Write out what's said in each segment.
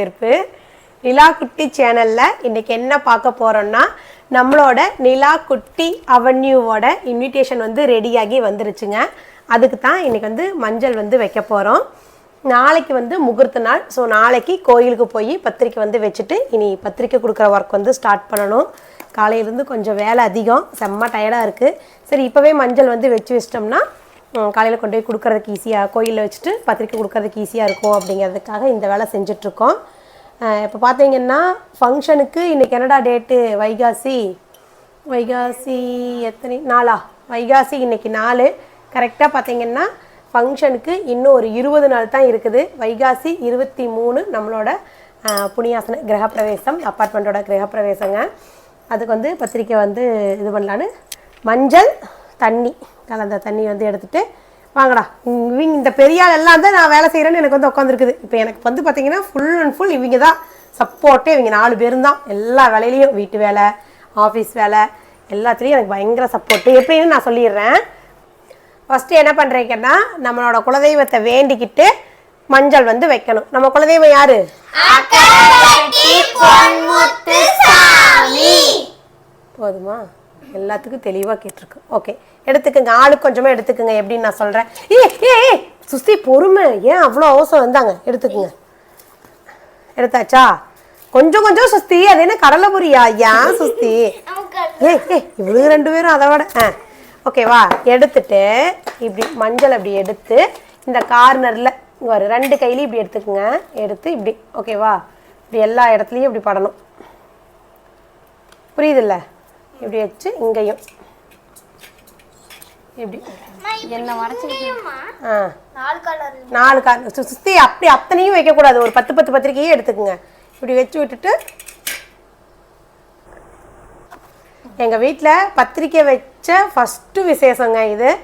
வரவேற்பு. நிலா குட்டி சேனலில் இன்றைக்கி என்ன பார்க்க போகிறோம்னா நம்மளோட நிலா குட்டி அவென்யூவோட இன்விடேஷன் வந்து ரெடியாகி வந்துருச்சுங்க. அதுக்கு தான் இன்னைக்கு வந்து மஞ்சள் வந்து வைக்க போகிறோம் நாளைக்கு வந்து முகூர்த்த நாள். ஸோ நாளைக்கு கோயிலுக்கு போய் பத்திரிக்கை வந்து வச்சுட்டு இனி பத்திரிக்கை கொடுக்குற ஒர்க் வந்து ஸ்டார்ட் பண்ணணும். காலையிலேருந்து கொஞ்சம் வேலை அதிகம். செம்ம டயர்டாக இருக்குது சரி இப்போவே மஞ்சள் வந்து வச்சு வச்சிட்டோம்னா காலையில் கொண்டு போய் கொடுக்குறதுக்கு ஈஸியாக கோயிலில் வச்சுட்டு பத்திரிக்கை கொடுக்குறதுக்கு ஈஸியாக இருக்கும் அப்படிங்கிறதுக்காக இந்த வேலை செஞ்சிட்ருக்கோம். இப்போ பார்த்தீங்கன்னா ஃபங்க்ஷனுக்கு இன்றைக்கி என்னடா டேட்டு வைகாசி. வைகாசி எத்தனை? நாளா? வைகாசி இன்னைக்கு நாலு. கரெக்டாக பார்த்தீங்கன்னா ஃபங்க்ஷனுக்கு இன்னும் ஒரு இருபது நாள் தான் இருக்குது. வைகாசி இருபத்தி மூணு நம்மளோட புனியாசன கிரகப்பிரவேசம் அப்பார்ட்மெண்ட்டோட கிரகப்பிரவேசங்க. அதுக்கு வந்து பத்திரிக்கை வந்து இது பண்ணலான்னு மஞ்சள் தண்ணி கலந்த தண்ணி வந்து எடுத்துட்டு வாங்கடா இவங்க இந்த பெரிய ஆள் எல்லாம் தான் நான் வேலை செய்கிறேன்னு எனக்கு வந்து உட்காந்துருக்குது இப்போ எனக்கு வந்து பார்த்தீங்கன்னா ஃபுல் அண்ட் ஃபுல் இவங்க தான் சப்போர்ட்டே இவங்க நாலு பேரும் தான். எல்லா வேலையிலையும் வீட்டு வேலை ஆஃபீஸ் வேலை எல்லாத்துலேயும் எனக்கு பயங்கர சப்போர்ட்டு எப்படின்னு நான் சொல்லிடுறேன். ஃபஸ்ட்டு என்ன பண்ணுறீங்கன்னா நம்மளோட குலதெய்வத்தை வேண்டிக்கிட்டு மஞ்சள் வந்து வைக்கணும். நம்ம குலதெய்வம் யாரு? போதுமா? எல்லாத்துக்கும் தெளிவாக கேட்டிருக்கு. ஓகே எடுத்துக்கோங்க. ஆளுக்கு கொஞ்சமாக எடுத்துக்கோங்க எப்படின்னு நான் சொல்கிறேன் ஏ ஏ ஏ, சுஸ்தி பொறுமை. ஏன் அவ்வளோ அவசரம் வந்தாங்க? எடுத்துக்கோங்க. எடுத்தாச்சா? கொஞ்சம் கொஞ்சம் சுஸ்தி அது என்ன கடலைபுரியா ஏன் சுஸ்தி? ஏ ஏ இவளுக்கு ரெண்டு பேரும் அதை விட ஆ. ஓகேவா எடுத்துட்டு இப்படி மஞ்சள் அப்படி எடுத்து இந்த கார்னரில் இங்கே ஒரு ரெண்டு கையிலையும் இப்படி எடுத்துக்கோங்க. எடுத்து இப்படி ஓகேவா இப்படி எல்லா இடத்துலையும் இப்படி படணும். புரியுதுல்ல? இப்படி வச்சு இங்கேயும். இப்படி என்ன ஆ. நாலு கலர் நாலு கார் சு- சுத்தி அப்படி அத்தனையும் வைக்கக்கூடாது. ஒரு பத்து பத்து பத்திரிக்கையே எடுத்துக்கோங்க. இப்படி வச்சு விட்டுட்டு எங்கள் வீட்டில் பத்திரிக்கை வச்ச ஃபஸ்ட்டு விசேஷங்க இது.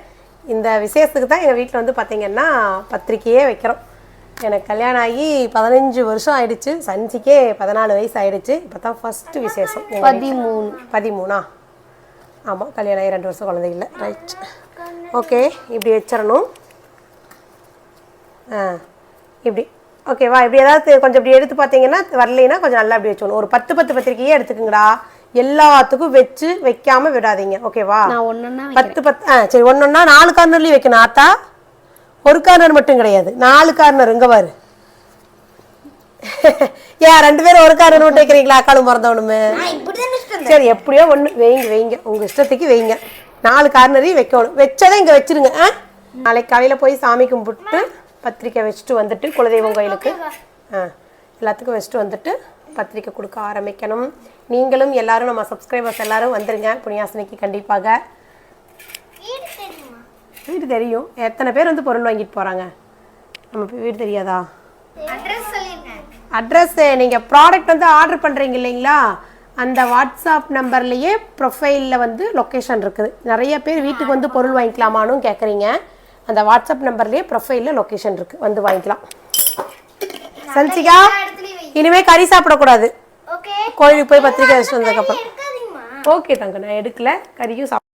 இந்த விசேஷத்துக்கு தான் எங்கள் வீட்டில் வந்து பார்த்தீங்கன்னா பத்திரிக்கையே வைக்கிறோம். எனக்கு கல்யாணம் ஆகி பதினஞ்சு வருஷம் ஆயிடுச்சு. சன்சிக்கே பதினாலு வயசு ஆயிடுச்சு. இப்போ தான் ஃபஸ்ட்டு விசேஷம். பதிமூணு பதிமூணா. ஆமாம் கல்யாணம் ஆகி ரெண்டு வருஷம் குழந்தை இல்லை. ரைட் ஓகே இப்படி வச்சிடணும் ஆ இப்படி. ஓகேவா இப்படி ஏதாவது கொஞ்சம் இப்படி எடுத்து பார்த்தீங்கன்னா வரலைன்னா கொஞ்சம் நல்லா இப்படி வச்சுக்கணும். ஒரு பத்து பத்து பத்திரிக்கையே எடுத்துக்கோங்கடா. எல்லாத்துக்கும் வச்சு வைக்காம விடாதீங்க. ஓகேவா பத்து பத்து ஆ சரி ஒன்றொன்னா நாலு கார்னர்லையும் வைக்கணும் ஆத்தா. ஒரு கார்னர் மட்டும் கிடையாது. நாலு கார்னர் இங்கே பாரு. ஏன் ரெண்டு பேரும் ஒரு கார்னர் மட்டும் வைக்கிறீங்களா? அக்காலும் மறந்தவனுமே சரி எப்படியோ ஒன்று வைங்க வைங்க. உங்கள் இஷ்டத்துக்கு வைங்க. நாலு கார்னரையும் வைக்கணும். வச்சதை இங்கே வச்சிருங்க. ஆ? நாளைக்கு காலையில் போய் சாமி கும்பிட்டு பத்திரிக்கை வச்சுட்டு வந்துட்டு குலதெய்வம் கோயிலுக்கு. ஆ எல்லாத்துக்கும் வச்சுட்டு வந்துட்டு பத்திரிக்கை கொடுக்க ஆரம்பிக்கணும். நீங்களும் எல்லாரும் நம்ம சப்ஸ்கிரைபர்ஸ் எல்லாரும் வந்துருங்க. புண்ணியாசனைக்கு கண்டிப்பாக. வீடு தெரியும்? எத்தனை பேர் வந்து பொருள் வாங்கிட்டு போகிறாங்க நம்ம வீடு தெரியாதா? அட்ரஸ் நீங்கள் ப்ராடக்ட் வந்து ஆர்டர் பண்ணுறீங்க இல்லைங்களா? அந்த வாட்ஸ்அப் நம்பர்லேயே ப்ரொஃபைலில் வந்து லொக்கேஷன் இருக்குது. நிறைய பேர் வீட்டுக்கு வந்து பொருள் வாங்கிக்கலாமான்னு கேட்குறீங்க அந்த வாட்ஸ்அப் நம்பர்லேயே ப்ரொஃபைலில் லொக்கேஷன் இருக்குது வந்து வாங்கிக்கலாம். சன்சிகா இனிமே கறி சாப்பிடக்கூடாது. கோயிலுக்கு போய் பத்திரிக்கை வச்சுட்டு வந்ததுக்கப்புறம் ஓகே தங்க நான் எடுக்கல. கறியும் சாப்பிட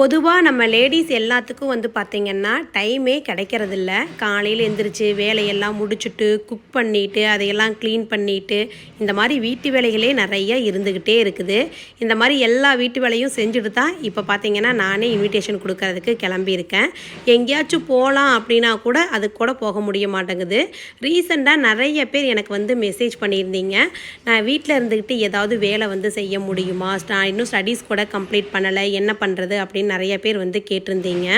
பொதுவாக நம்ம லேடிஸ் எல்லாத்துக்கும் வந்து பார்த்திங்கன்னா டைமே கிடைக்கிறதில்ல. காலையில் எந்திரிச்சு வேலையெல்லாம் முடிச்சுட்டு குக் பண்ணிவிட்டு அதையெல்லாம் க்ளீன் பண்ணிட்டு இந்த மாதிரி வீட்டு வேலைகளே நிறைய இருந்துக்கிட்டே இருக்குது. இந்த மாதிரி எல்லா வீட்டு வேலையும் செஞ்சுட்டு தான் இப்போ பார்த்திங்கன்னா நானே இன்விடேஷன் கொடுக்கறதுக்கு கிளம்பியிருக்கேன். எங்கேயாச்சும் போகலாம் அப்படின்னா கூட அது கூட போக முடிய மாட்டேங்குது. ரீசெண்டாக நிறைய பேர் எனக்கு வந்து மெசேஜ் பண்ணியிருந்தீங்க. நான் வீட்டில் இருந்துக்கிட்டு ஏதாவது வேலை வந்து செய்ய முடியுமா? நான் இன்னும் ஸ்டடீஸ் கூட கம்ப்ளீட் பண்ணலை. என்ன பண்ணுறது அப்படின்னு நிறைய பேர் வந்து கேட்டிருந்தீங்க.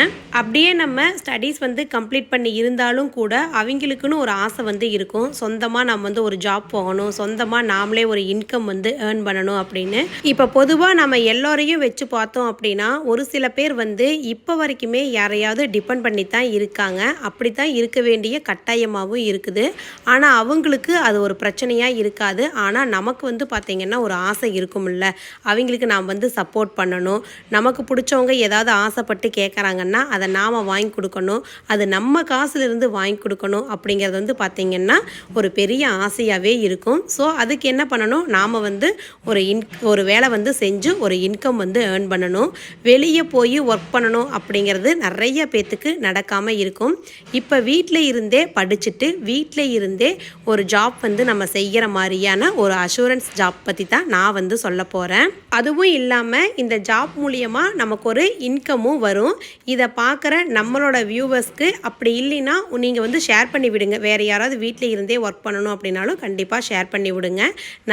அப்படியே நம்ம ஸ்டடீஸ் வந்து கம்ப்ளீட் பண்ணி இருந்தாலும் கூட அவங்களுக்குன்னு ஒரு ஆசை வந்து இருக்கும். சொந்தமாக நம்ம வந்து ஒரு ஜாப் போகணும். சொந்தமாக நாமளே ஒரு இன்கம் வந்து ஏர்ன் பண்ணணும் அப்படின்னு. இப்போ பொதுவாக நம்ம எல்லோரையும் வச்சு பார்த்தோம் அப்படின்னா ஒரு சில பேர் வந்து இப்போ வரைக்குமே யாரையாவது டிபெண்ட் பண்ணி தான் இருக்காங்க. அப்படி தான் இருக்க வேண்டிய கட்டாயமாகவும் இருக்குது. ஆனால் அவங்களுக்கு அது ஒரு பிரச்சனையாக இருக்காது. ஆனால் நமக்கு வந்து பார்த்திங்கன்னா ஒரு ஆசை இருக்கும்ல. அவங்களுக்கு நாம் வந்து சப்போர்ட் பண்ணணும். நமக்கு பிடிச்சவங்க ஏதாவது ஆசைப்பட்டு கேட்குறாங்கன்னா அதை நாம் வாங்கி கொடுக்கணும். அது நம்ம காசுலேருந்து வாங்கி கொடுக்கணும் அப்படிங்கிறது வந்து பார்த்திங்கன்னா ஒரு பெரிய ஆசையாகவே இருக்கும். ஸோ அதுக்கு என்ன பண்ணணும்? நாம் வந்து ஒரு இன் ஒரு வேலை வந்து செஞ்சு ஒரு இன்கம் வந்து ஏர்ன் பண்ணணும். வெளியே போய் ஒர்க் பண்ணணும் அப்படிங்கிறது நிறைய பேத்துக்கு நடக்காமல் இருக்கும். இப்போ வீட்டில் இருந்தே படிச்சுட்டு வீட்டில் இருந்தே ஒரு ஜாப் வந்து நம்ம செய்கிற மாதிரியான ஒரு அஷூரன்ஸ் ஜாப் பற்றி தான் நான் வந்து சொல்ல போகிறேன் அதுவும் இல்லாமல் இந்த ஜாப் மூலியமாக நமக்கு ஒரு இன்கமும் வரும். இதை பார்க்குற நம்மளோட வியூவர்ஸ்க்கு அப்படி இல்லைன்னா நீங்கள் வந்து ஷேர் பண்ணி விடுங்க. வேறு யாராவது வீட்டில் இருந்தே ஒர்க் பண்ணணும் அப்படின்னாலும் கண்டிப்பாக ஷேர் பண்ணி விடுங்க.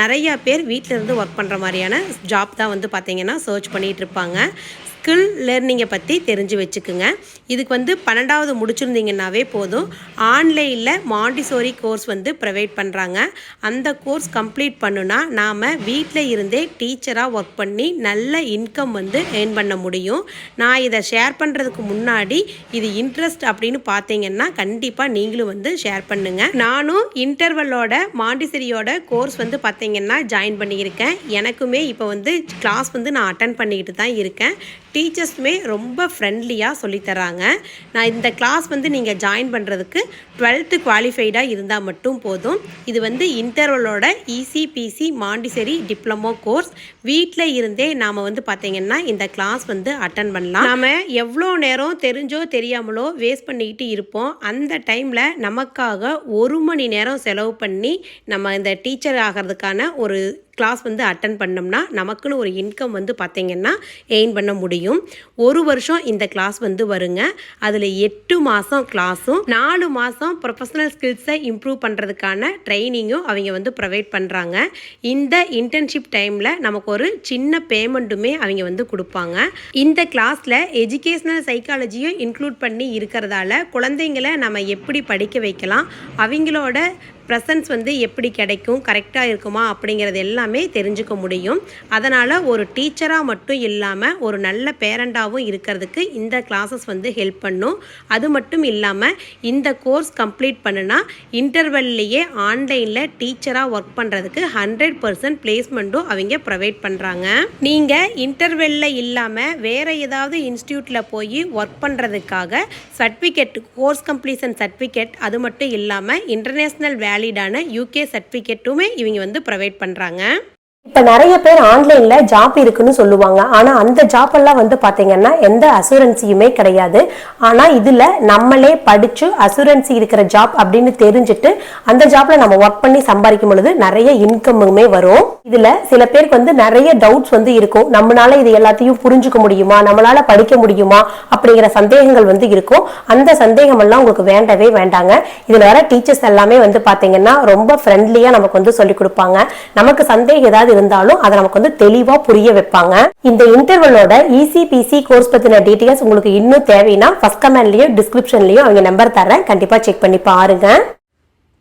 நிறையா பேர் வீட்டில் இருந்து ஒர்க் பண்ணுற மாதிரியான ஜாப் தான் வந்து பார்த்திங்கன்னா சர்ச் பண்ணிகிட்டு இருப்பாங்க. ஸ்கில் லேர்னிங்கை பற்றி தெரிஞ்சு வச்சுக்குங்க. இதுக்கு வந்து பன்னெண்டாவது முடிச்சிருந்தீங்கன்னாவே போதும். ஆன்லைனில் மாண்டிசோரி கோர்ஸ் வந்து ப்ரொவைட் பண்ணுறாங்க அந்த கோர்ஸ் கம்ப்ளீட் பண்ணுனா நாம் வீட்டில் இருந்தே டீச்சராக ஒர்க் பண்ணி நல்ல இன்கம் வந்து ஏர்ன் பண்ண முடியும். நான் இதை ஷேர் பண்ணுறதுக்கு முன்னாடி இது இன்ட்ரெஸ்ட் அப்படின்னு பார்த்தீங்கன்னா கண்டிப்பாக நீங்களும் வந்து ஷேர் பண்ணுங்கள் நானும் இன்டர்வலோட மாண்டிசரியோட கோர்ஸ் வந்து பார்த்தீங்கன்னா ஜாயின் பண்ணியிருக்கேன். எனக்குமே இப்போ வந்து கிளாஸ் வந்து நான் அட்டன் பண்ணிக்கிட்டு தான் இருக்கேன். டீச்சர்ஸுமே ரொம்ப ஃப்ரெண்ட்லியாக சொல்லித்தராங்க. நான் இந்த கிளாஸ் வந்து நீங்கள் ஜாயின் பண்ணுறதுக்கு டுவெல்த்து குவாலிஃபைடாக இருந்தால் மட்டும் போதும். இது வந்து இன்டர்வலோட இசிபிசி மாண்டிசரி டிப்ளமோ கோர்ஸ் வீட்டில் இருந்தே நாம் வந்து பார்த்திங்கன்னா இந்த கிளாஸ் வந்து அட்டன் பண்ணலாம். நாம் எவ்வளோ நேரம் தெரிஞ்சோ தெரியாமலோ வேஸ்ட் பண்ணிக்கிட்டு இருப்போம். அந்த டைமில் நமக்காக ஒரு மணி நேரம் செலவு பண்ணி நம்ம இந்த டீச்சர் ஆகிறதுக்கான ஒரு கிளாஸ் வந்து அட்டன் பண்ணோம்னா நமக்குன்னு ஒரு இன்கம் வந்து பார்த்திங்கன்னா எயின் பண்ண முடியும். ஒரு வருஷம் இந்த கிளாஸ் வந்து வருங்க. அதில் எட்டு மாதம் கிளாஸும் நாலு மாதம் ப்ரொஃபஷனல் ஸ்கில்ஸை இம்ப்ரூவ் பண்ணுறதுக்கான ட்ரைனிங்கும் அவங்க வந்து ப்ரொவைட் பண்ணுறாங்க இந்த இன்டர்ன்ஷிப் டைமில் நமக்கு ஒரு சின்ன பேமெண்ட்டுமே அவங்க வந்து கொடுப்பாங்க. இந்த கிளாஸில் எஜுகேஷ்னல் சைக்காலஜியும் இன்க்ளூட் பண்ணி இருக்கிறதால குழந்தைங்களை நம்ம எப்படி படிக்க வைக்கலாம் அவங்களோட ப்ரெசன்ஸ் வந்து எப்படி கிடைக்கும் கரெக்டாக இருக்குமா அப்படிங்கிறது எல்லாமே தெரிஞ்சுக்க முடியும். அதனால் ஒரு டீச்சராக மட்டும் இல்லாமல் ஒரு நல்ல பேரண்டாகவும் இருக்கிறதுக்கு இந்த கிளாஸஸ் வந்து ஹெல்ப் பண்ணும். அது மட்டும் இல்லாமல் இந்த கோர்ஸ் கம்ப்ளீட் பண்ணுனா இன்டர்வெல்லையே ஆன்லைனில் டீச்சராக ஒர்க் பண்ணுறதுக்கு ஹண்ட்ரட் பர்சன்ட் பிளேஸ்மெண்ட்டும் அவங்க ப்ரொவைட் பண்ணுறாங்க நீங்கள் இன்டர்வெல்ல இல்லாமல் வேறு ஏதாவது இன்ஸ்டியூட்டில் போய் ஒர்க் பண்ணுறதுக்காக சர்டிஃபிகேட் கோர்ஸ் கம்ப்ளீஷன் சர்டிஃபிகேட் அது மட்டும் இல்லாமல் இன்டர்நேஷ்னல் வேலிடான யூகே சர்டிஃபிகேட்டுமே இவங்க வந்து ப்ரொவைட் பண்ணுறாங்க இப்போ நிறைய பேர் ஆன்லைன்ல ஜாப் இருக்குன்னு சொல்லுவாங்க. ஆனா அந்த ஜாப் எல்லாம் வந்து பாத்தீங்கன்னா எந்த அசூரன்சியுமே கிடையாது. ஆனா இதுல நம்மளே படிச்சு அசூரன்சி இருக்கிற ஜாப் அப்படின்னு தெரிஞ்சுட்டு அந்த ஜாப்ல நம்ம ஒர்க் பண்ணி சம்பாதிக்கும் பொழுது நிறைய இன்கமுமே வரும். இதுல சில பேருக்கு வந்து நிறைய டவுட்ஸ் வந்து இருக்கும். நம்மளால இது எல்லாத்தையும் புரிஞ்சுக்க முடியுமா? நம்மளால படிக்க முடியுமா? அப்படிங்கிற சந்தேகங்கள் வந்து இருக்கும். அந்த சந்தேகம் எல்லாம் உங்களுக்கு வேண்டவே வேண்டாங்க. இதுல வர டீச்சர்ஸ் எல்லாமே வந்து பாத்தீங்கன்னா ரொம்ப ஃப்ரெண்ட்லியா நமக்கு வந்து சொல்லிக் கொடுப்பாங்க. நமக்கு சந்தேகம் ஏதாவது இருந்தாலும் அதை நமக்கு வந்து தெளிவா புரிய வைப்பாங்க. இந்த இன்டர்வலோட இசிபிசி கோர்ஸ் பத்தின டீடைல்ஸ் உங்களுக்கு இன்னும் தேவைன்னா ஃபர்ஸ்ட் கமெண்ட்லயோ டிஸ்கிரிப்ஷன்லயோ அவங்க நம்பர் தரேன் கண்டிப்பா செக் பண்ணி பாருங்க.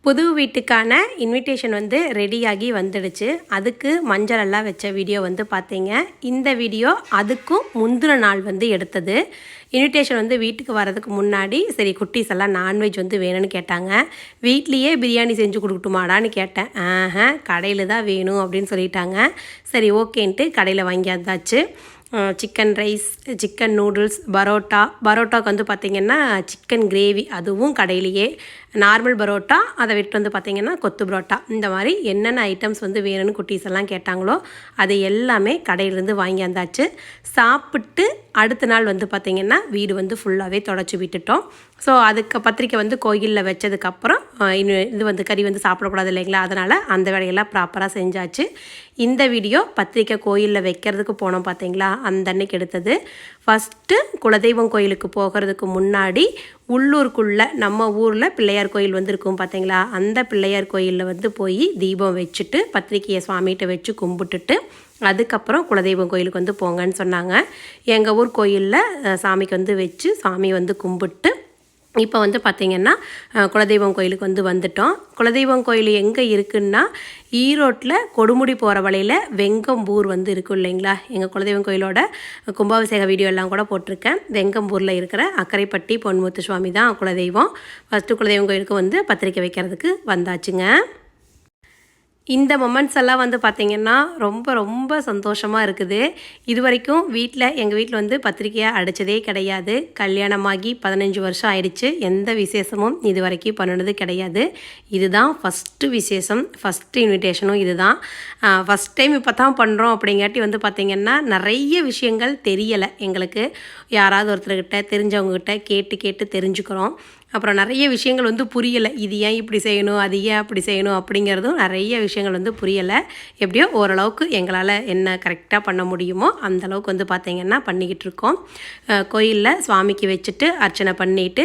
புது வீட்டுக்கான இன்விடேஷன் வந்து ரெடியாகி வந்துடுச்சு. அதுக்கு மஞ்சள் எல்லாம் வச்ச வீடியோ வந்து பார்த்தீங்க. இந்த வீடியோ அதுக்கும் முந்தின நாள் வந்து எடுத்தது. இன்விடேஷன் வந்து வீட்டுக்கு வரதுக்கு முன்னாடி சரி குட்டீஸ் எல்லாம் நான்வெஜ் வந்து வேணும்னு கேட்டாங்க. வீட்லேயே பிரியாணி செஞ்சு கொடுக்கட்டுமாடான்னு கேட்டேன். ஆஹ கடையில் தான் வேணும் அப்படின்னு சொல்லிட்டாங்க. சரி ஓகேன்ட்டு கடையில் வாங்கியாந்தாச்சு chicken rice chicken noodles parotta. பரோட்டாவுக்கு வந்து பார்த்திங்கன்னா சிக்கன் கிரேவி அதுவும் கடையிலேயே. நார்மல் பரோட்டா அதை விட்டு வந்து பார்த்திங்கன்னா கொத்து பரோட்டா. இந்த மாதிரி என்னென்ன ஐட்டம்ஸ் வந்து வேணும்னு குட்டீஸ் எல்லாம் கேட்டாங்களோ அது எல்லாமே கடையிலேருந்து வாங்கியாந்தாச்சு சாப்பிட்டு அடுத்த நாள் வந்து பார்த்திங்கன்னா வீடு வந்து ஃபுல்லாகவே தொடச்சி விட்டுட்டோம். ஸோ அதுக்கு பத்திரிக்கை வந்து கோயிலில் வச்சதுக்கப்புறம் இன்னும் இது வந்து கறி வந்து சாப்பிடக்கூடாது இல்லைங்களா? அதனால் அந்த வேலையெல்லாம் ப்ராப்பராக செஞ்சாச்சு. இந்த வீடியோ பத்திரிக்கை கோயிலில் வைக்கிறதுக்கு போனோம் பார்த்தீங்களா? அந்த அன்னைக்கு எடுத்தது. ஃபஸ்ட்டு குலதெய்வம் கோயிலுக்கு போகிறதுக்கு முன்னாடி உள்ளூருக்குள்ளே நம்ம ஊரில் பிள்ளையார் கோயில் வந்து இருக்கும் பார்த்தீங்களா அந்த பிள்ளையார் கோயிலில் வந்து போய் தீபம் வச்சுட்டு பத்திரிக்கையை சுவாமிகிட்ட வச்சு கும்பிட்டுட்டு அதுக்கப்புறம் குலதெய்வம் கோயிலுக்கு வந்து போங்கன்னு சொன்னாங்க. எங்கள் ஊர் கோயிலில் சாமிக்கு வந்து வச்சு சாமி வந்து கும்பிட்டு இப்போ வந்து பார்த்திங்கன்னா குலதெய்வம் கோயிலுக்கு வந்து வந்துட்டோம். குலதெய்வம் கோயில் எங்கே இருக்குன்னா ஈரோட்டில் கொடுமுடி போகிற வழியில் வெங்கம்பூர் வந்து இருக்கும் இல்லைங்களா? எங்கள் குலதெய்வம் கோயிலோட கும்பாபிஷேக வீடியோ எல்லாம் கூட போட்டிருக்கேன். வெங்கம்பூரில் இருக்கிற அக்கரைப்பட்டி பொன்முத்து சுவாமி தான் குலதெய்வம். ஃபஸ்ட்டு குலதெய்வம் கோயிலுக்கு வந்து பத்திரிக்கை வைக்கிறதுக்கு வந்தாச்சுங்க. இந்த மொமெண்ட்ஸ் எல்லாம் வந்து பார்த்திங்கன்னா ரொம்ப ரொம்ப சந்தோஷமாக இருக்குது. இது வரைக்கும் வீட்டில் எங்கள் வீட்டில் வந்து பத்திரிக்கையாக அடித்ததே கிடையாது. கல்யாணமாகி பதினஞ்சு வருஷம் ஆயிடுச்சு. எந்த விசேஷமும் இது வரைக்கும் பண்ணினது கிடையாது. இதுதான் ஃபஸ்ட்டு விசேஷம். ஃபஸ்ட்டு இன்விடேஷனும் இதுதான். ஃபஸ்ட் டைம் இப்போ தான் பண்ணுறோம் அப்படிங்காட்டி வந்து பார்த்திங்கன்னா நிறைய விஷயங்கள் தெரியலை எங்களுக்கு. யாராவது ஒருத்தர்கிட்ட தெரிஞ்சவங்ககிட்ட கேட்டு கேட்டு தெரிஞ்சுக்கிறோம். அப்புறம் நிறைய விஷயங்கள் வந்து புரியலை. இது ஏன் இப்படி செய்யணும்? அது ஏன் அப்படி செய்யணும்? அப்படிங்கிறதும் நிறைய விஷயங்கள் வந்து புரியலை. எப்படியோ ஓரளவுக்கு எங்களால் என்ன கரெக்டாக பண்ண முடியுமோ அந்த அளவுக்கு வந்து பார்த்திங்கன்னா பண்ணிக்கிட்டு இருக்கோம். கோயிலில் சுவாமிக்கு வச்சுட்டு அர்ச்சனை பண்ணிவிட்டு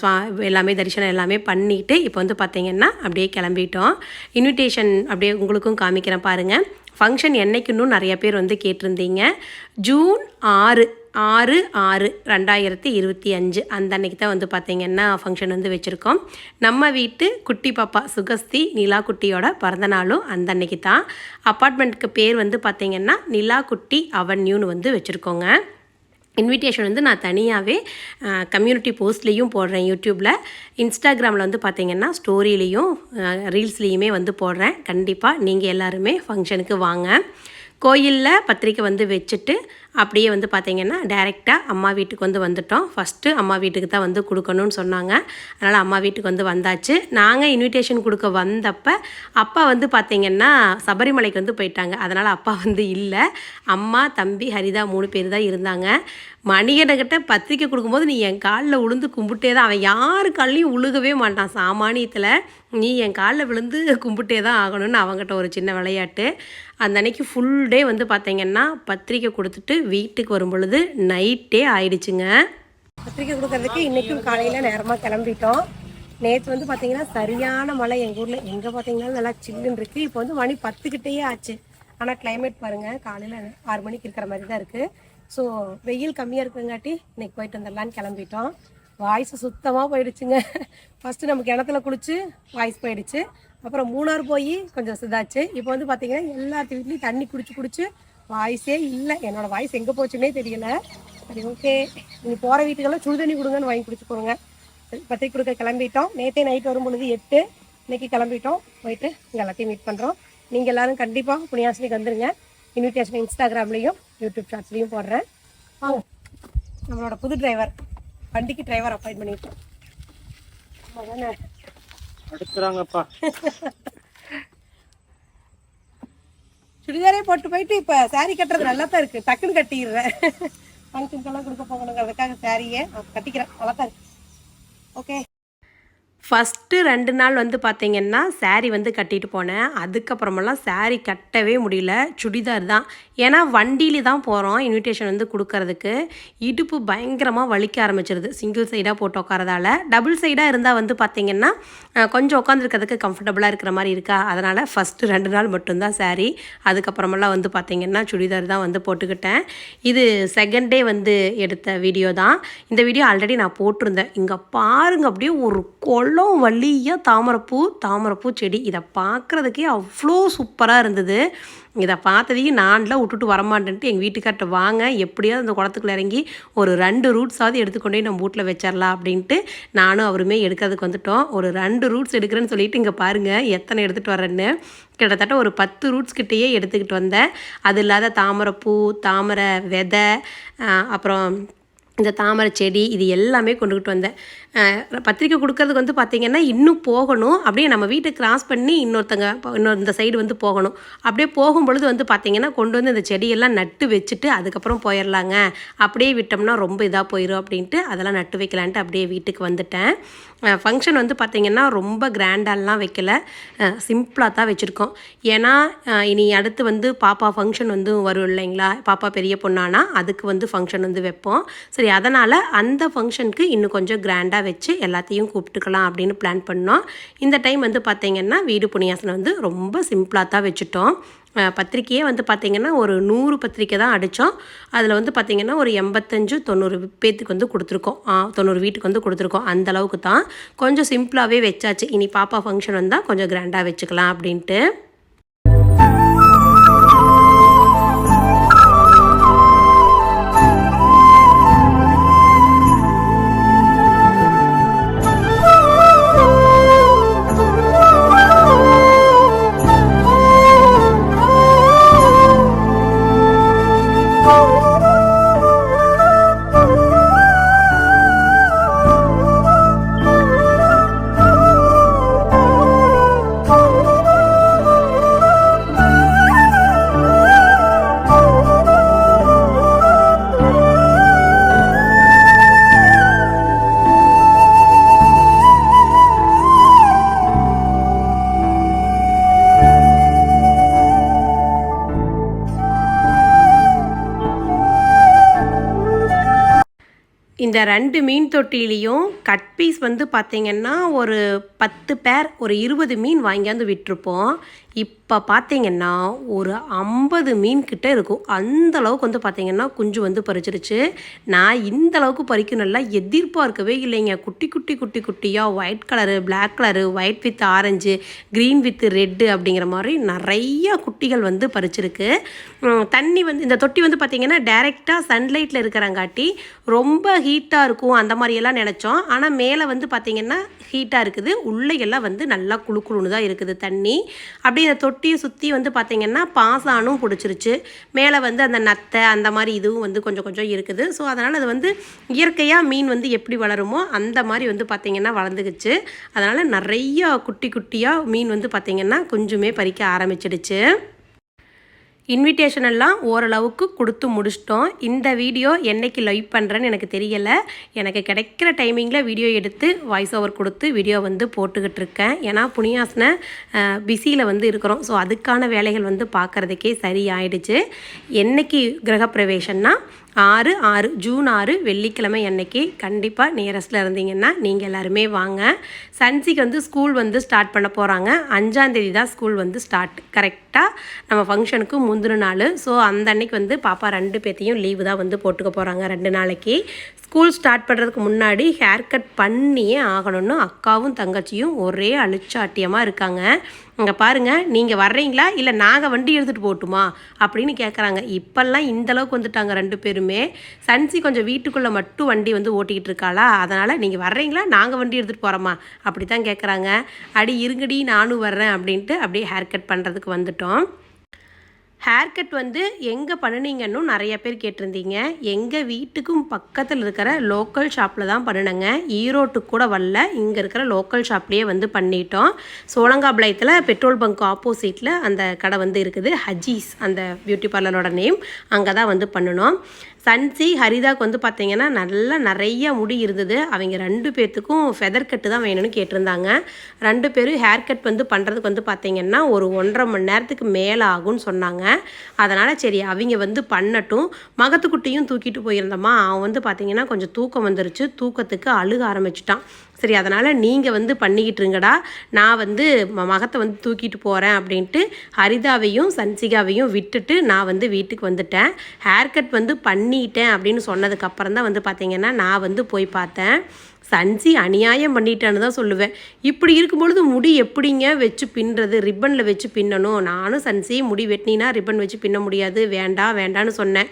சுவா எல்லாமே தரிசனம் எல்லாமே பண்ணிவிட்டு இப்போ வந்து பார்த்திங்கன்னா அப்படியே கிளம்பிட்டோம். இன்விடேஷன் அப்படியே உங்களுக்கும் காமிக்கிறேன் பாருங்கள் ஃபங்க்ஷன் என்றைக்குன்னு நிறைய பேர் வந்து கேட்டிருந்தீங்க. ஜூன் ஆறு ஆறு ஆறு ரெண்டாயிரத்தி இருபத்தி அஞ்சு. அந்த அன்னைக்கு தான் வந்து பார்த்திங்கன்னா ஃபங்க்ஷன் வந்து வச்சுருக்கோம். நம்ம வீட்டு குட்டி பாப்பா சுகஸ்தி நிலா குட்டியோட பிறந்தநாளும் அந்த அன்னைக்கு தான். அப்பார்ட்மெண்ட்டுக்கு பேர் வந்து பார்த்திங்கன்னா நிலா குட்டி அவன்யூன்னு வந்து வச்சுருக்கோங்க. இன்விடேஷன் வந்து நான் தனியாகவே கம்யூனிட்டி போஸ்ட்லேயும் போடுறேன் யூடியூப்பில் இன்ஸ்டாகிராமில் வந்து பார்த்தீங்கன்னா ஸ்டோரியிலையும் ரீல்ஸ்லேயுமே வந்து போடுறேன். கண்டிப்பாக நீங்கள் எல்லாருமே ஃபங்க்ஷனுக்கு வாங்க. கோயிலில் பத்திரிக்கை வந்து வச்சுட்டு அப்படியே வந்து பார்த்திங்கன்னா டைரெக்டாக அம்மா வீட்டுக்கு வந்து வந்துட்டோம். ஃபஸ்ட்டு அம்மா வீட்டுக்கு தான் வந்து கொடுக்கணும்னு சொன்னாங்க. அதனால் அம்மா வீட்டுக்கு வந்து வந்தாச்சு. நாங்கள் இன்விடேஷன் கொடுக்க வந்தப்போ அப்பா வந்து பார்த்திங்கன்னா சபரிமலைக்கு வந்து போயிட்டாங்க. அதனால் அப்பா வந்து இல்லை. அம்மா தம்பி ஹரிதா மூணு பேர் தான் இருந்தாங்க. மணிகண்டகிட்ட பத்திரிக்கை கொடுக்கும்போது நீ என் காலில் விழுந்து கும்பிட்டே தான் அவன் யாரு கால்லையும் உழுகவே மாட்டான். சாமானியத்தில் நீ என் காலில் விழுந்து கும்பிட்டே தான் ஆகணும்னு அவங்ககிட்ட ஒரு சின்ன விளையாட்டு. அந்த அன்னைக்கு ஃபுல் டே வந்து பார்த்தீங்கன்னா பத்திரிக்கை கொடுத்துட்டு வீட்டுக்கு வரும் பொழுது நைட்டே ஆயிடுச்சுங்க. பத்திரிக்கை கொடுக்கறதுக்கு இன்றைக்கும் காலையில் நேரமாக கிளம்பிட்டோம். நேற்று வந்து பார்த்தீங்கன்னா சரியான மழை எங்கள் ஊரில். எங்கே பார்த்தீங்கன்னா நல்லா சில்லுன்னு இருக்குது இப்போ வந்து மணி பத்துக்கிட்டேயே ஆச்சு. ஆனால் கிளைமேட் பாருங்கள் காலையில் ஆறு மணிக்கு இருக்கிற மாதிரி தான் இருக்குது ஸோ வெயில் கம்மியாக இருக்குங்காட்டி இன்னைக்கு போயிட்டு வந்துடலான்னு கிளம்பிட்டோம். வாய்ஸ் சுத்தமாக போயிடுச்சுங்க. ஃபஸ்ட்டு நம்ம கிணத்துல குளித்து வாய்ஸ் போயிடுச்சு. அப்புறம் மூணார் போய் கொஞ்சம் இதாச்சு. இப்போ வந்து பார்த்தீங்கன்னா எல்லாத்து வீட்லேயும் தண்ணி குடிச்சு குடிச்சு வாய்ஸே இல்லை. என்னோட வாய்ஸ் எங்கே போச்சுன்னே தெரியல. சரி ஓகே நீங்கள் போகிற வீட்டுக்கெல்லாம் சுடு தண்ணி கொடுங்கன்னு வாங்கி குடிச்சுக்கோங்க. பத்திரிக்கை கொடுக்க கிளம்பிட்டோம். நேற்றே நைட் வரும் பொழுது எட்டு. இன்னைக்கு கிளம்பிட்டோம். போயிட்டு இங்கே எல்லாத்தையும் மீட் பண்ணுறோம் நீங்கள் எல்லாரும் கண்டிப்பாக புனியாசினிக்கு வந்துருங்க. இன்விடேஷன் இன்ஸ்டாகிராம்லேயும் யூடியூப் ஷார்ட்ஸ்லேயும் போடுறேன். வாங்க. நம்மளோட புது டிரைவர் வண்டிக்கு டிரைவர் ஆமாம் தானே எடுத்துறாங்கப்பா சுடிதாரே போட்டு போயிட்டு இப்போ சாரி கட்டுறது நல்லா தான் இருக்குது டக்குன்னு கட்டிடுறேன். ஃபங்க்ஷனுக்கெல்லாம் கொடுக்க போகணுங்கிறதுக்காக சாரியை கட்டிக்கிறேன். நல்லா தான் இருக்கு. ஓகே ஃபஸ்ட்டு ரெண்டு நாள் வந்து பார்த்திங்கன்னா saree வந்து கட்டிட்டு போனேன். அதுக்கப்புறமெல்லாம் saree கட்டவே முடியல. சுடிதார் தான். ஏன்னா வண்டியில தான் போகிறோம் இன்விடேஷன் வந்து கொடுக்கறதுக்கு. இடுப்பு பயங்கரமாக வலிக்க ஆரம்பிச்சிருது. சிங்கிள் சைடாக போட்டு உட்காரதால டபுள் சைடாக இருந்தால் வந்து பார்த்திங்கன்னா கொஞ்சம் உட்காந்துருக்கிறதுக்கு கம்ஃபர்டபுளாக இருக்கிற மாதிரி இருக்கா? அதனால் ஃபஸ்ட்டு ரெண்டு நாள் மட்டும்தான் saree. அதுக்கப்புறமெல்லாம் வந்து பார்த்திங்கன்னா சுடிதார் தான் வந்து போட்டுக்கிட்டேன். இது செகண்ட் டே வந்து எடுத்த வீடியோ தான். இந்த வீடியோ ஆல்ரெடி நான் போட்டிருந்தேன். இங்கே பாருங்க அப்படியே ஒரு அவ்வளோ வழியாக தாமரைப்பூ தாமரைப்பூ செடி. இதை பார்க்குறதுக்கே அவ்வளோ சூப்பராக இருந்தது. இதை பார்த்ததையும் நான்லாம் விட்டுட்டு வரமாட்டேன்ட்டு எங்கள் வீட்டுக்கார்ட்ட வாங்க எப்படியாவது அந்த குளத்துக்குள்ள இறங்கி ஒரு ரெண்டு ரூட்ஸாவது எடுத்துக்கொண்டே நம்ம வீட்டில் வச்சிடலாம் அப்படின்ட்டு நானும் அவருமே எடுக்கிறதுக்கு வந்துட்டோம். ஒரு ரெண்டு ரூட்ஸ் எடுக்கிறேன்னு சொல்லிட்டு இங்கே பாருங்கள் எத்தனை எடுத்துகிட்டு வரேன்னு. கிட்டத்தட்ட ஒரு பத்து ரூட்ஸ் கிட்டேயே எடுத்துக்கிட்டு வந்தேன். அது இல்லாத தாமரைப்பூ தாமரை விதை அப்புறம் இந்த தாமரை செடி இது எல்லாமே கொண்டுக்கிட்டு வந்தேன். பத்திரிக்கை கொடுக்கறதுக்கு வந்து பார்த்திங்கன்னா இன்னும் போகணும். அப்படியே நம்ம வீட்டை கிராஸ் பண்ணி இன்னொருத்தங்க இன்னொரு இந்த சைடு வந்து போகணும். அப்படியே போகும்பொழுது வந்து பார்த்திங்கன்னா கொண்டு வந்து இந்த செடியெல்லாம் நட்டு வச்சுட்டு அதுக்கப்புறம் போயிடலாங்க அப்படியே விட்டோம்னா ரொம்ப இதாக போயிடும் அப்படின்ட்டு அதெல்லாம் நட்டு வைக்கலான்ட்டு அப்படியே வீட்டுக்கு வந்துட்டேன். ஃபங்க்ஷன் வந்து பார்த்திங்கன்னா ரொம்ப கிராண்டாலாம் வைக்கல. சிம்பிளாக தான் வச்சுருக்கோம். ஏன்னா இனி அடுத்து வந்து பாப்பா ஃபங்க்ஷன் வந்து வரும் இல்லைங்களா? பாப்பா பெரிய பொண்ணானா அதுக்கு வந்து ஃபங்க்ஷன் வந்து வைப்போம். சரி அதனால் அந்த ஃபங்க்ஷனுக்கு இன்னும் கொஞ்சம் கிராண்டாக வச்சு எல்லாத்தையும் கூப்பிட்டுக்கலாம் அப்படின்னு பிளான் பண்ணோம். இந்த டைம் வந்து பார்த்திங்கன்னா வீடு புனியாசனம் வந்து ரொம்ப சிம்பிளாக தான் வச்சுட்டோம். பத்திரிக்கையே வந்து பார்த்திங்கன்னா ஒரு நூறு பத்திரிக்கை தான் அடித்தோம் அதில் வந்து பார்த்திங்கன்னா ஒரு எண்பத்தஞ்சு தொண்ணூறு பேத்துக்கு வந்து கொடுத்துருக்கோம். தொண்ணூறு வீட்டுக்கு வந்து கொடுத்துருக்கோம். அந்த அளவுக்கு தான். கொஞ்சம் சிம்பிளாகவே வச்சாச்சு. இனி பாப்பா ஃபங்க்ஷன் வந்தால் கொஞ்சம் கிராண்டாக வச்சுக்கலாம் அப்படின்ட்டு. இந்த ரெண்டு மீன் தொட்டிலையும் கட் பீஸ் வந்து பார்த்தீங்கன்னா ஒரு பத்து பேர் ஒரு இருபது மீன் வாங்கியாந்து விட்டிருப்போம் இப்போ பார்த்தீங்கன்னா ஒரு ஐம்பது மீன்கிட்ட இருக்கும். அந்த அளவுக்கு வந்து பார்த்திங்கன்னா குஞ்சு வந்து பறிச்சிருச்சு. நான் இந்த அளவுக்கு பறிக்கணும்ல எதிர்பார்க்கவே இல்லைங்க. குட்டி குட்டி குட்டி குட்டியாக white colour black colour white with orange green with red அப்படிங்கிற மாதிரி நிறையா குட்டிகள் வந்து பறிச்சிருக்கு. தண்ணி வந்து இந்த தொட்டி வந்து பார்த்திங்கன்னா டைரெக்டாக சன்லைட்டில் இருக்கிறங்காட்டி ரொம்ப ஹீட்டாக இருக்கும். அந்த மாதிரியெல்லாம் நினச்சோம். ஆனால் மேலே வந்து பார்த்திங்கன்னா ஹீட்டாக இருக்குது. உள்ளே எல்லாம் வந்து நல்லா குளு குளுன்னு தான் இருக்குது தண்ணி. அப்படியே இந்த தொட்டியை சுற்றி வந்து பார்த்திங்கன்னா பாசானும் பிடிச்சிருச்சு. மேலே வந்து அந்த நத்தை அந்த மாதிரி இதுவும் வந்து கொஞ்சம் கொஞ்சம் இருக்குது. ஸோ அதனால் அது வந்து இயற்கையாக மீன் வந்து எப்படி வளருமோ அந்த மாதிரி வந்து பார்த்திங்கன்னா வளர்ந்துக்குச்சு அதனால் நிறைய குட்டி குட்டியாக மீன் வந்து பார்த்திங்கன்னா கொஞ்சமே பறிக்க ஆரம்பிச்சிடுச்சு. இன்விடேஷன் எல்லாம் ஓரளவுக்கு கொடுத்து முடிச்சிட்டோம். இந்த வீடியோ என்னைக்கு லைவ் பண்ணுறேன்னு எனக்கு தெரியலை. எனக்கு கிடைக்கிற டைமிங்கில் வீடியோ எடுத்து வாய்ஸ் ஓவர் கொடுத்து வீடியோ வந்து போட்டுக்கிட்டு இருக்கேன். ஏன்னா புனியாசனை பிஸியில் வந்து இருக்கிறோம். ஸோ அதுக்கான வேலைகள் வந்து பார்க்குறதுக்கே சரி ஆயிடுச்சு என்னைக்கு கிரகப்பிரவேசம்னா ஆறு ஆறு ஜூன் ஆறு வெள்ளிக்கிழமை அன்னைக்கு கண்டிப்பாக நியரஸ்ட்டில் இருந்தீங்கன்னா நீங்கள் எல்லாருமே வாங்க. சன்சிக்கு வந்து ஸ்கூல் வந்து ஸ்டார்ட் பண்ண போகிறாங்க அஞ்சாந்தேதி தான் ஸ்கூல் வந்து ஸ்டார்ட். கரெக்டாக நம்ம ஃபங்க்ஷனுக்கு முந்தின நாள். ஸோ அந்த அன்னைக்கு வந்து பாப்பா ரெண்டு பேர்த்தையும் லீவு தான் வந்து போட்டுக்க போகிறாங்க ரெண்டு நாளைக்கு. ஸ்கூல் ஸ்டார்ட் பண்ணுறதுக்கு முன்னாடி ஹேர் கட் பண்ணியே ஆகணும்னு அக்காவும் தங்கச்சியும் ஒரே அழிச்சாட்டியமாக இருக்காங்க. அங்கே பாருங்கள் நீங்கள் வர்றீங்களா? இல்லை நாங்கள் வண்டி எடுத்துகிட்டு போகட்டுமா? அப்படின்னு கேட்குறாங்க இப்போல்லாம் இந்த அளவுக்கு வந்துட்டாங்க ரெண்டு பேருமே. சன்சி கொஞ்சம் வீட்டுக்குள்ளே மட்டும் வண்டி வந்து ஓட்டிக்கிட்டு இருக்காளா? அதனால் நீங்கள் வர்றீங்களா? நாங்கள் வண்டி எடுத்துகிட்டு போகிறோமா அப்படி தான் கேட்குறாங்க அடி இருங்கடி நானும் வர்றேன் அப்படின்ட்டு அப்படியே ஹேர் கட் பண்ணுறதுக்கு வந்துட்டோம். ஹேர் கட் வந்து எங்கே பண்ணினீங்கன்னு நிறைய பேர் கேட்டிருந்தீங்க. எங்கள் வீட்டுக்கும் பக்கத்தில் இருக்கிற லோக்கல் ஷாப்பில் தான் பண்ணினேங்க. ஈரோட்டுக்கு கூட வரல. இங்கே இருக்கிற லோக்கல் ஷாப்லேயே வந்து பண்ணிட்டோம். சோழங்காபாளையத்தில் பெட்ரோல் பங்க் ஆப்போசிட்டில் அந்த கடை வந்து இருக்குது. ஹஜீஸ் அந்த பியூட்டி பார்லரோட நேம் அங்கே தான் வந்து பண்ணணும் சன்சி ஹரிதாக்கு வந்து பார்த்தீங்கன்னா நல்லா நிறைய முடி இருந்தது. அவங்க ரெண்டு பேர்த்துக்கும் ஃபெதர் கட்டு தான் வேணும்னு கேட்டிருந்தாங்க. ரெண்டு பேரும் ஹேர் கட் வந்து பண்ணுறதுக்கு வந்து பார்த்தீங்கன்னா ஒரு ஒன்றரை மணி நேரத்துக்கு மேலே ஆகும்னு சொன்னாங்க. அதனால் சரி அவங்க வந்து பண்ணட்டும். மகத்துக்குட்டியும் தூக்கிட்டு போயிருந்தோமா அவன் வந்து பார்த்தீங்கன்னா கொஞ்சம் தூக்கம் வந்துருச்சு. தூக்கத்துக்கு அழுக ஆரம்பிச்சிட்டான். சரி அதனால் நீங்கள் வந்து பண்ணிக்கிட்டு இருங்கடா. நான் வந்து ம- மகத்தை வந்து தூக்கிட்டு போகிறேன் அப்படின்ட்டு ஹரிதாவையும் சன்சிகாவையும் விட்டுட்டு நான் வந்து வீட்டுக்கு வந்துட்டேன். ஹேர் கட் வந்து பண்ணிட்டேன் அப்படின்னு சொன்னதுக்கப்புறம் தான் வந்து பார்த்திங்கன்னா நான் வந்து போய் பார்த்தேன். சன்சி அநியாயம் பண்ணிட்டான்னு தான் சொல்லுவேன். இப்படி இருக்கும் பொழுது முடி எப்படிங்க வச்சு பின்னுறது? ரிப்பனில் வச்சு பின்னணும். நானும் சன்சி முடி வெட்டினா ரிப்பன் வச்சு பின்ன முடியாது. வேண்டாம் வேண்டான்னு சொன்னேன்.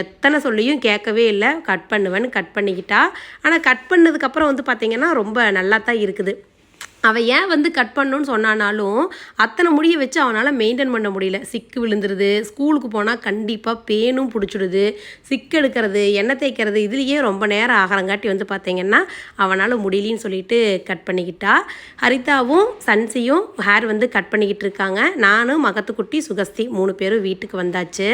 எத்தனை சொல்லியும் கேட்கவே இல்லை. கட் பண்ணுவேன்னு கட் பண்ணிக்கிட்டா. ஆனால் கட் பண்ணதுக்கப்புறம் வந்து பார்த்திங்கன்னா ரொம்ப நல்லா தான் இருக்குது. அவன் ஏன் வந்து கட் பண்ணணும்னு சொன்னானாலும் அத்தனை முடியை வச்சு அவனால் மெயின்டைன் பண்ண முடியல. சிக்கு விழுந்துருது ஸ்கூலுக்கு போனால் கண்டிப்பாக பேனும் பிடிச்சிடுது சிக்கு எடுக்கிறது எண்ணெய் தேய்க்கிறது இதுலேயே ரொம்ப நேரம் ஆகிறங்காட்டி வந்து பார்த்தீங்கன்னா அவனால் முடியலன்னு சொல்லிட்டு கட் பண்ணிக்கிட்டா. ஹரிதாவும் சன்சியும் ஹேர் வந்து கட் பண்ணிக்கிட்டு இருக்காங்க. நானும் மகத்துக்குட்டி சுகஸ்தி மூணு பேரும் வீட்டுக்கு வந்தாச்சு.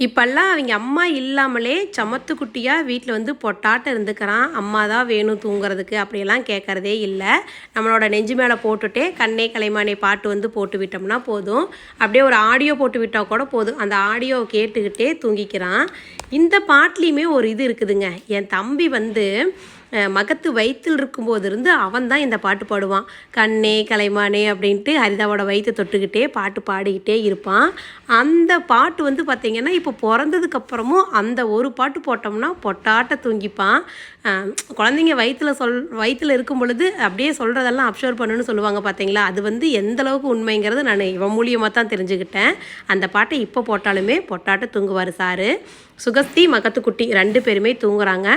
இப்போல்லாம் அவங்க அம்மா இல்லாமலே சமத்து குட்டியாக வீட்டில் வந்து பொட்டாட்டம் இருந்துக்கிறான். அம்மா தான் வேணும் தூங்குறதுக்கு அப்படியெல்லாம் கேட்குறதே இல்லை. நம்மளோட நெஞ்சு மேலே போட்டுட்டே கண்ணே கலைமானே பாட்டு வந்து போட்டு விட்டோம்னா போதும். அப்படியே ஒரு ஆடியோ போட்டு விட்டால் கூட போதும். அந்த ஆடியோவை கேட்டுக்கிட்டே தூங்கிக்கிறான். இந்த பாட்டுலேயுமே ஒரு இது இருக்குதுங்க. என் தம்பி வந்து மகத்து வயிற்றில் இருக்கும்போது இருந்து அவன் தான் இந்த பாட்டு பாடுவான். கண்ணே கலைமானே அப்படின்ட்டு ஹரிதாவோட வயிற்று தொட்டுக்கிட்டே பாட்டு பாடிக்கிட்டே இருப்பான். அந்த பாட்டு வந்து பார்த்திங்கன்னா இப்போ பிறந்ததுக்கப்புறமும் அந்த ஒரு பாட்டு போட்டோம்னா பொட்டாட்ட தூங்கிப்பான். குழந்தைங்க வயிற்றில் சொல் வயிற்றில் இருக்கும் பொழுது அப்படியே சொல்கிறதெல்லாம் அப்சர்வ் பண்ணுன்னு சொல்லுவாங்க பார்த்தீங்களா அது வந்து எந்த அளவுக்கு உண்மைங்கிறது நான் இவன் மூலியமாக தான் தெரிஞ்சுக்கிட்டேன். அந்த பாட்டை இப்போ போட்டாலுமே பொட்டாட்ட தூங்குவார் சாரு. சுகஸ்தி மகத்துக்குட்டி ரெண்டு பேருமே தூங்குறாங்க.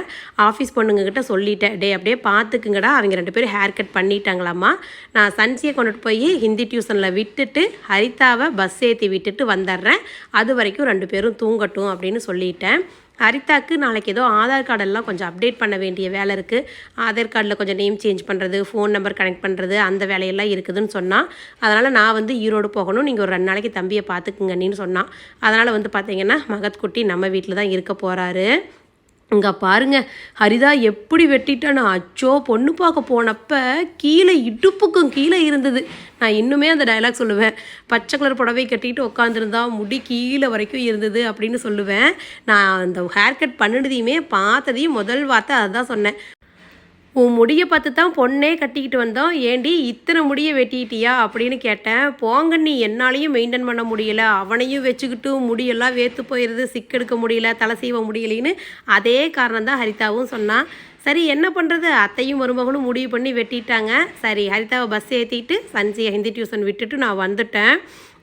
ஆஃபீஸ் பொண்ணுங்கக்கிட்ட சொல்லிட்டேன் டே அப்படியே பார்த்துக்குங்கடா அவங்க ரெண்டு பேரும் ஹேர் கட் பண்ணிட்டாங்களாம்மா. நான் சன்சியை கொண்டுட்டு போய் ஹிந்தி டியூஷனில் விட்டுட்டு ஹரிதாவை பஸ் ஏற்றி விட்டுட்டு வந்துடுறேன். அது வரைக்கும் ரெண்டு பேரும் தூங்கட்டும் அப்படின்னு சொல்லிட்டேன். ஹரிதாக்கு நாளைக்கு ஏதோ ஆதார் கார்டெல்லாம் கொஞ்சம் அப்டேட் பண்ண வேண்டிய வேலை இருக்குது ஆதார் கார்டில் கொஞ்சம் நேம் சேஞ்ச் பண்ணுறது ஃபோன் நம்பர் கனெக்ட் பண்ணுறது அந்த வேலையெல்லாம் இருக்குதுன்னு சொன்னால் அதனால் நான் வந்து ஈரோடு போகணும். நீங்கள் ஒரு ரெண்டு நாளைக்கு தம்பியை பார்த்துக்குங்கன்னு சொன்னான் அதனால் வந்து பார்த்தீங்கன்னா மகத்குட்டி நம்ம வீட்டில் தான் இருக்க போகிறாரு இங்கே பாருங்க ஹரிதா எப்படி வெட்டிட்டானா? அச்சோ பொண்ணு பார்க்க போனப்ப கீழே இடுப்புக்கும் கீழே இருந்தது. நான் இன்னுமே அந்த டயலாக் சொல்லுவேன். பச்சை கலர் புடவை கட்டிட்டு உட்காந்துருந்தா முடி கீழே வரைக்கும் இருந்தது அப்படின்னு சொல்லுவேன். நான் அந்த ஹேர் கட் பண்ணினதையுமே பார்த்ததையும் முதல் வார்த்தை அதுதான் சொன்னேன். உன் முடியை பார்த்து தான் பொண்ணே கட்டிக்கிட்டு வந்தோம். ஏண்டி இத்தனை முடியை வெட்டிக்கிட்டியா அப்படின்னு கேட்டேன். போங்க நீ என்னாலையும் மெயின்டைன் பண்ண முடியல. அவனையும் வச்சுக்கிட்டு முடியெல்லாம் வேர்த்து போயிடுது. சிக்கெடுக்க முடியல தலை சீவ முடியலைன்னு அதே காரணம் தான் ஹரிதாவும் சொன்னான். சரி என்ன பண்ணுறது அத்தையும் மருமகளும் முடிவு பண்ணி வெட்டிட்டாங்க. சரி ஹரிதாவை பஸ் ஏற்றிட்டு சன்சியை ஹிந்தி டியூஷன் விட்டுட்டு நான் வந்துட்டேன்.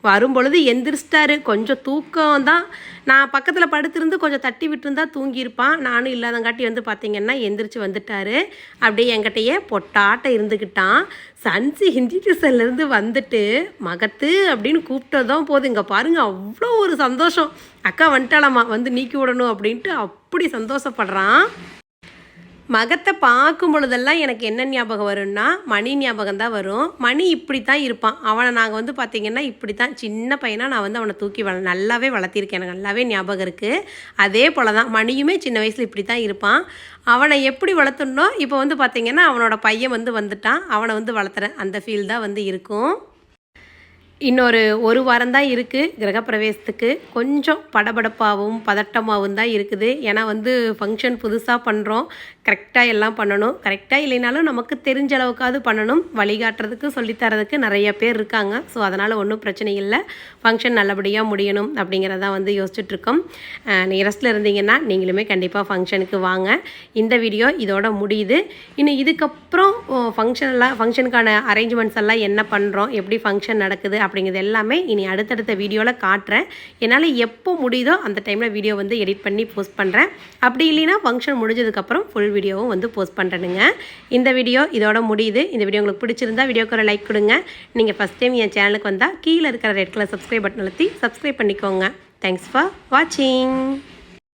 வரும்பொழுது எந்திரிச்சிட்டாரு. கொஞ்சம் தூக்கம் தான் நான் பக்கத்தில் படுத்திருந்து கொஞ்சம் தட்டி விட்டுருந்தா தூங்கியிருப்பான். நானும் இல்லாதங்காட்டி வந்து பார்த்தீங்கன்னா எந்திரிச்சு வந்துட்டாரு. அப்படியே என்கிட்டயே பொட்டாட்ட இருந்துக்கிட்டான் சன்சி ஹிந்தி டியூஷன்லேருந்து வந்துட்டு மகத்து அப்படின்னு கூப்பிட்டதும் போதும். இங்கே பாருங்கள் அவ்வளோ ஒரு சந்தோஷம். அக்கா வந்துட்டாலாமா வந்து நீக்கி விடணும் அப்படின்ட்டு அப்படி சந்தோஷப்படுறான். மகத்தை பார்க்கும் பொழுதெல்லாம் எனக்கு என்ன ஞாபகம் வரும்னா மணி ஞாபகம் தான் வரும். மணி இப்படி தான் இருப்பான். அவனை நாங்கள் வந்து பார்த்திங்கன்னா இப்படி தான் சின்ன பையனாக நான் வந்து அவனை தூக்கி வள நல்லாவே வளர்த்திருக்கேன். எனக்கு நல்லாவே ஞாபகம் இருக்குது அதே போல் தான் மணியுமே சின்ன வயசில் இப்படி தான் இருப்பான். அவனை எப்படி வளர்த்துடணும் இப்போ வந்து பார்த்திங்கன்னா அவனோட பையன் வந்து வந்துட்டான். அவனை வந்து வளர்த்துறேன். அந்த ஃபீல் தான் வந்து இருக்கும். இன்னொரு ஒரு வாரம் தான் இருக்குது கிரகப்பிரவேசத்துக்கு. கொஞ்சம் படபடப்பாகவும் பதட்டமாகவும் தான் இருக்குது. ஏன்னா வந்து ஃபங்க்ஷன் புதுசாக பண்ணுறோம் கரெக்டாக எல்லாம் பண்ணணும். கரெக்டாக இல்லைனாலும் நமக்கு தெரிஞ்ச அளவுக்காவது பண்ணணும். வழிகாட்டுறதுக்கு சொல்லித்தரதுக்கு நிறைய பேர் இருக்காங்க. ஸோ அதனால் ஒன்றும் பிரச்சனை இல்லை. ஃபங்க்ஷன் நல்லபடியாக முடியணும் அப்படிங்கிறதான் வந்து யோசிச்சுட்ருக்கோம் நியரஸ்ட்டில் இருந்தீங்கன்னா நீங்களுமே கண்டிப்பாக ஃபங்க்ஷனுக்கு வாங்க. இந்த வீடியோ இதோட முடியுது. இன்னும் இதுக்கப்புறம் ஃபங்க்ஷனெல்லாம் ஃபங்க்ஷனுக்கான அரேஞ்ச்மெண்ட்ஸ் எல்லாம் என்ன பண்ணுறோம் எப்படி ஃபங்க்ஷன் நடக்குது? அப்படிங்கிறது எல்லாமே இனி அடுத்தடுத்த வீடியோவில் காட்டுறேன். என்னால் எப்போ முடியுதோ அந்த டைமில் வீடியோ வந்து எடிட் பண்ணி போஸ்ட் பண்ணுறேன் அப்படி இல்லைன்னா ஃபங்க்ஷன் முடிஞ்சதுக்கப்புறம் ஃபுல் வீடியோவும் வந்து போஸ்ட் பண்ணுறேனுங்க இந்த வீடியோ இதோட முடியுது. இந்த வீடியோ உங்களுக்கு பிடிச்சிருந்தா வீடியோக்கு ஒரு லைக் கொடுங்க. நீங்கள் ஃபஸ்ட் டைம் என் சேனலுக்கு வந்தால் கீழே இருக்கிற ரெட் கலர் சப்ஸ்கிரைப் பட்டன் அழுத்தி சப்ஸ்கிரைப் பண்ணிக்கோங்க. தேங்க்ஸ் ஃபார் வாட்சிங்